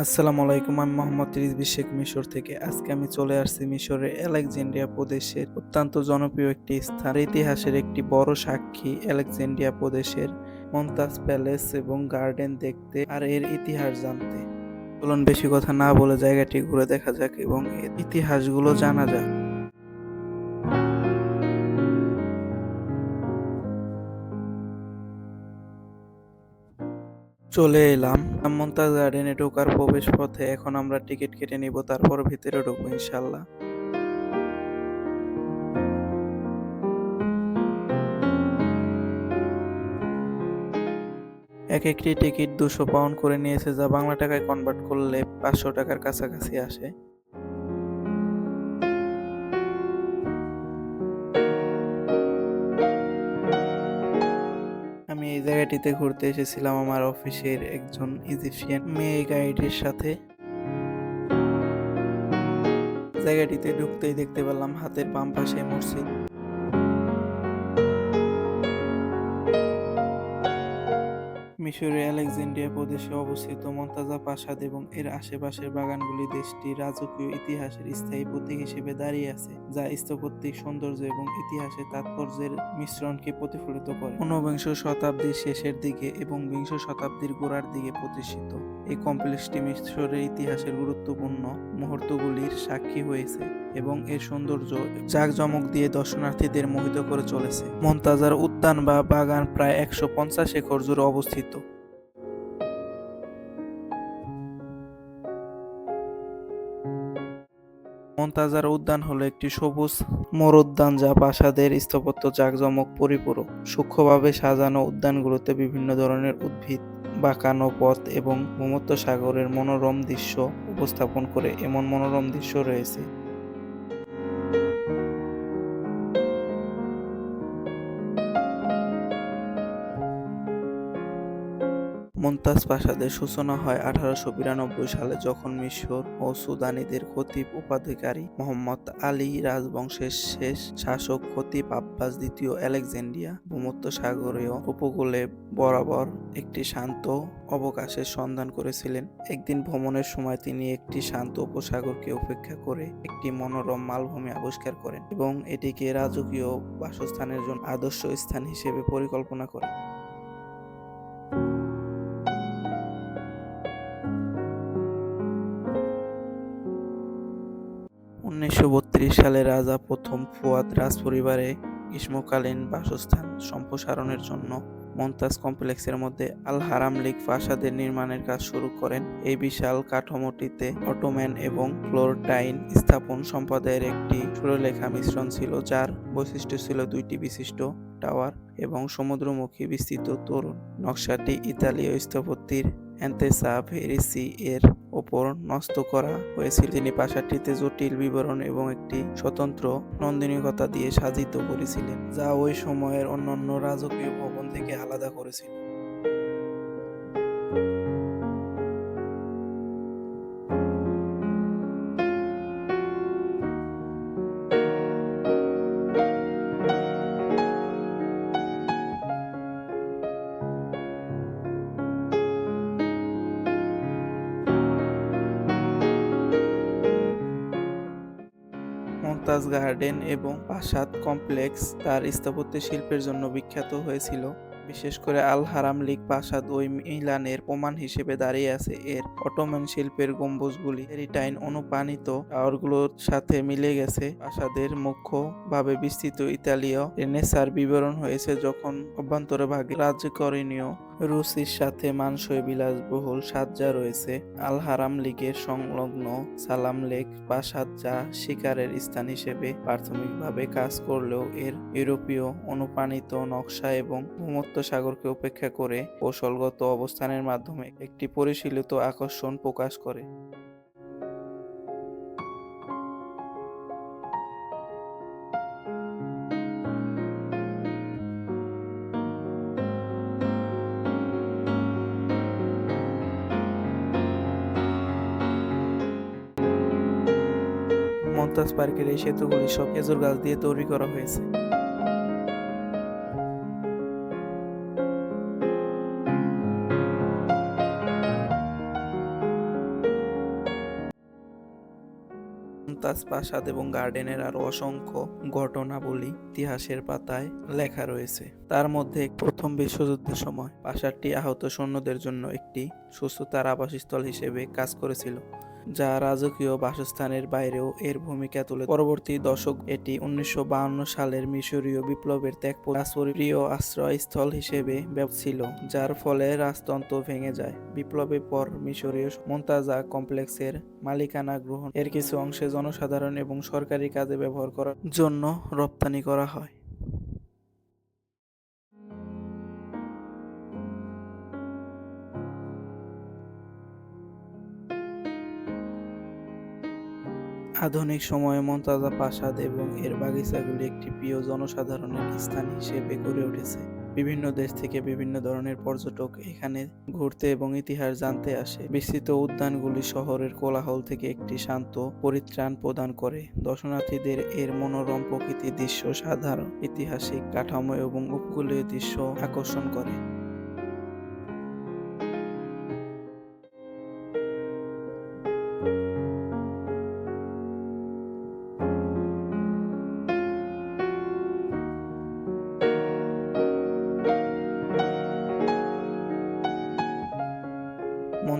আসসালামু আলাইকুম, আমি মোহাম্মদ রিজবি শেখ মিশর থেকে। আজকে আমি চলে আসছি মিশরের আলেকজান্ড্রিয়া প্রদেশের অত্যন্ত জনপ্রিয় একটি স্থান। ইতিহাসের একটি বড় সাক্ষী আলেকজান্ড্রিয়া প্রদেশের মন্তাজ প্যালেস এবং গার্ডেন দেখতে আর এর ইতিহাস জানতে। চলুন বেশি কথা না বলে জায়গাটি ঘুরে দেখা যাক এবং এর ইতিহাসগুলো জানা যাক। চলে এলাম। মমতাজ গার্ডেনে ঢোকার প্রবেশ পথে এখন আমরা টিকিট কেটে নিব, তারপর ভিতরে ঢুকবো ইনশাল্লাহ এক একটি টিকিট দুশো পাউন্ড করে নিয়েছে, যা বাংলা টাকায় কনভার্ট করলে পাঁচশো টাকার কাছাকাছি আসে। এই জায়গাটিতে ঘুরতে এসেছিলাম আমার অফিসের একজন ইজিপশিয়ান মেয়ে গাইডের সাথে। জায়গাটিতে ঢুকতেই দেখতে পেলাম হাতের বাম পাশে মসজিদ। মিশরের আলেকজান্ড্রিয়া প্রদেশে অবস্থিত মন্তাজা প্রাসাদ এবং এর আশেপাশের বাগানগুলি দেশটির রাজকীয় ইতিহাসের স্থায়ী প্রতীক হিসেবে দাঁড়িয়ে আছে, যা স্থপত্যিক সৌন্দর্য এবং ইতিহাসের তাৎপর্যের মিশ্রণকে প্রতিফলিত করে। ঊনবিংশ শতাব্দীর শেষের দিকে এবং বিংশ শতাব্দীর গোড়ার দিকে প্রতিষ্ঠিত এই কমপ্লেক্সটি মিশরের ইতিহাসের গুরুত্বপূর্ণ মুহূর্তগুলির সাক্ষী হয়েছে এবং এর সৌন্দর্য জাঁকজমক দিয়ে দর্শনার্থীদের মোহিত করে চলেছে। মন্তাজার উদ্যান বা বাগান প্রায় একশো পঞ্চাশ একর জুড়ে অবস্থিত। মন্তাজার উদ্যান হলো একটি সবুজ মরুদ্যান যা প্রাসাদের স্থাপত্য জাঁকজমক, পরিপূরক, সূক্ষ্মভাবে সাজানো উদ্যানগুলোতে বিভিন্ন ধরনের উদ্ভিদ, বাঁকানো পথ এবং ভূমত্ব সাগরের মনোরম দৃশ্য উপস্থাপন করে এমন মনোরম দৃশ্য রয়েছে। মমতাজ প্রাসাদের সূচনা হয় আঠারোশো বিরানব্বই সালে যখন মিশর ও সুদানিদের খতিব উপাধিকারী মোহাম্মদ আলী রাজবংশের শেষ শাসক খতিব আব্বাস দ্বিতীয় আলেকজান্ড্রিয়া ভূমধ্য সাগরীয় উপকূলে বরাবর একটি শান্ত অবকাশের সন্ধান করেছিলেন। একদিন ভ্রমণের সময় তিনি একটি শান্ত উপসাগরকে উপেক্ষা করে একটি মনোরম মালভূমি আবিষ্কার করেন এবং এটিকে রাজকীয় বাসস্থানের জন্য আদর্শ স্থান হিসেবে পরিকল্পনা করেন। সালে রাজা প্রথম ফুয়াদ রাজপরিবারে গ্রীষ্মকালীন বাসস্থান সম্প্রসারণের জন্য মন্তাজ কমপ্লেক্সের মধ্যে আল হারাম লীগ প্রাসাদের নির্মাণের কাজ শুরু করেন। এই বিশাল কাঠামোটিতে অটোম্যান এবং ফ্লোরটাইন স্থাপন সম্প্রদায়ের একটি সুরলেখা মিশ্রণ ছিল, যার বৈশিষ্ট্য ছিল দুইটি বিশিষ্ট টাওয়ার এবং সমুদ্রমুখী বিস্তৃত তরুণ নকশাটি ইতালীয় স্থপতির অ্যান্তেসা ভেরিসি এর ওপর নষ্ট করা হয়েছিল। তিনি প্রাসাদটিতে জটিল বিবরণ এবং একটি স্বতন্ত্র নন্দিনীকতা দিয়ে সাজিত করেছিলেন, যা ওই সময়ের অন্যান্য রাজকীয় ভবন থেকে আলাদা করেছিল। মমতাজ গার্ডেন এবং প্রাসাদ কমপ্লেক্স তার স্থাপত্য শিল্পের জন্য বিখ্যাত হয়েছিল। বিশেষ করে আল হারাম লীগ প্রাসাদ ওই মিলানের প্রমাণ হিসেবে দাঁড়িয়ে আছে। এর অটোমান শিল্পের গম্বুজগুলি হেরিটাইন অনুপ্রাণিত টাওয়ারগুলোর সাথে মিলে গেছে। প্রাসাদের মুখ্যভাবে বিস্তৃত ইতালীয় রেনেসার বিবরণ হয়েছে যখন অভ্যন্তরে ভাগে রাজকরণীয় রুচির সাথে মানসই বিলাসবহুল সাজ্জা রয়েছে। আল হারাম লীগের সংলগ্ন সালাম লেক বা সাজ্জা শিকারের স্থান হিসেবে প্রাথমিকভাবে কাজ করলেও এর ইউরোপীয় অনুপ্রাণিত নকশা এবং ভূমত্ব সাগরকে উপেক্ষা করে কৌশলগত অবস্থানের মাধ্যমে একটি পরিশীলিত আকর্ষণ প্রকাশ করে। মমতাজ পার্কের এই সেতুগুলি সব খেজুর গাছ দিয়ে তৈরি করা হয়েছে। প্রাসাদ এবং গার্ডেনের আরও অসংখ্য ঘটনাবলী ইতিহাসের পাতায় লেখা রয়েছে। তার মধ্যে প্রথম বিশ্বযুদ্ধের সময় প্রাসাদটি আহত সৈন্যদের জন্য একটি সুস্থতার আবাসস্থল হিসেবে কাজ করেছিল, যা রাজকীয় বাসস্থানের বাইরেও এর ভূমিকা তুলে। পরবর্তী দশক এটি উনিশশো সালের মিশরীয় বিপ্লবের ত্যাগ প্রিয় আশ্রয়স্থল হিসেবে ছিল, যার ফলে রাজতন্ত্র ভেঙে যায়। বিপ্লবের পর মিশরীয় মন্তাজা কমপ্লেক্সের মালিকানা গ্রহণ, এর কিছু অংশে জনসাধারণ এবং সরকারি কাজে ব্যবহার করার জন্য রপ্তানি করা হয়। আধুনিক সময়ে মমতাজা প্রাসাদ এবং এর বাগিচাগুলি একটি প্রিয় জনসাধারণের স্থান হিসেবে গড়ে উঠেছে। বিভিন্ন দেশ থেকে বিভিন্ন ধরনের পর্যটক এখানে ঘুরতে এবং ইতিহাস জানতে আসে। বিস্তৃত উদ্যানগুলি শহরের কোলাহল থেকে একটি শান্ত পরিত্রাণ প্রদান করে। দর্শনার্থীদের এর মনোরম প্রকৃতি দৃশ্য সাধারণ, ঐতিহাসিক কাঠামো এবং উপকূলীয় দৃশ্য আকর্ষণ করে।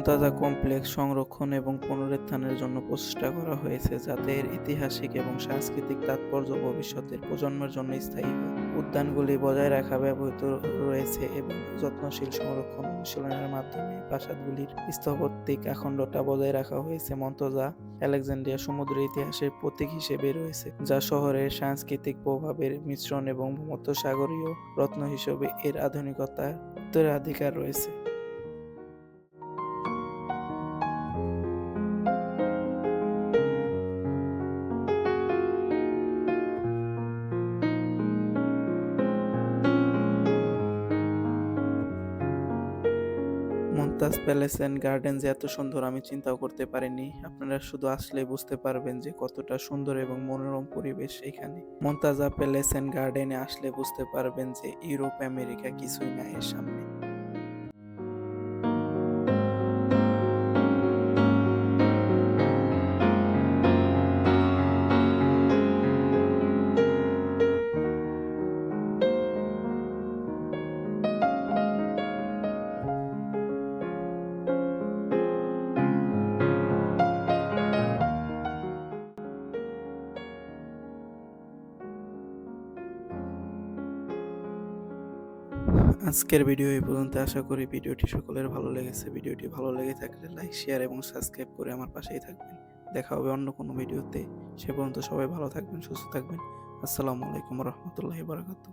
মন্তাজা কমপ্লেক্স সংরক্ষণ এবং পুনরুত্থানের জন্য প্রচেষ্টা করা হয়েছে যাতে এর ঐতিহাসিক এবং সাংস্কৃতিক তাৎপর্য ভবিষ্যতের প্রজন্মের জন্য স্থায়ী হয়। উদ্যানগুলি বজায় রাখা ব্যবহৃত রয়েছে এবং যত্নশীল সংরক্ষণ অনুশীলনের মাধ্যমে প্রাসাদগুলির স্থপত্যিক আখণ্ডতা বজায় রাখা হয়েছে। মন্তজা আলেকজান্ড্রিয়া সমুদ্রের ইতিহাসের প্রতীক হিসেবে রয়েছে, যা শহরের সাংস্কৃতিক প্রভাবের মিশ্রণ এবং ভূমধ্যসাগরীয় রত্ন হিসেবে এর আধুনিকতার উত্তরাধিকার রয়েছে। মমতাজ প্যালেস অ্যান্ড গার্ডেন যে এত সুন্দর আমি চিন্তাও করতে পারিনি। আপনারা শুধু আসলে বুঝতে পারবেন যে কতটা সুন্দর এবং মনোরম পরিবেশ এখানে। মন্তাজা প্যালেস অ্যান্ড গার্ডেনে আসলে বুঝতে পারবেন যে ইউরোপ আমেরিকা কিছুই না এর সামনে। আজকের ভিডিও এই পর্যন্ত। আশা করি ভিডিওটি সকলের ভালো লেগেছে। ভিডিওটি ভালো লেগে থাকলে লাইক শেয়ার এবং সাবস্ক্রাইব করে আমার পাশেই থাকবেন। দেখা হবে অন্য কোনো ভিডিওতে। সে পর্যন্ত সবাই ভালো থাকবেন, সুস্থ থাকবেন। আসসালামু আলাইকুম রহমতুল্লাহি বারাকাতুহ।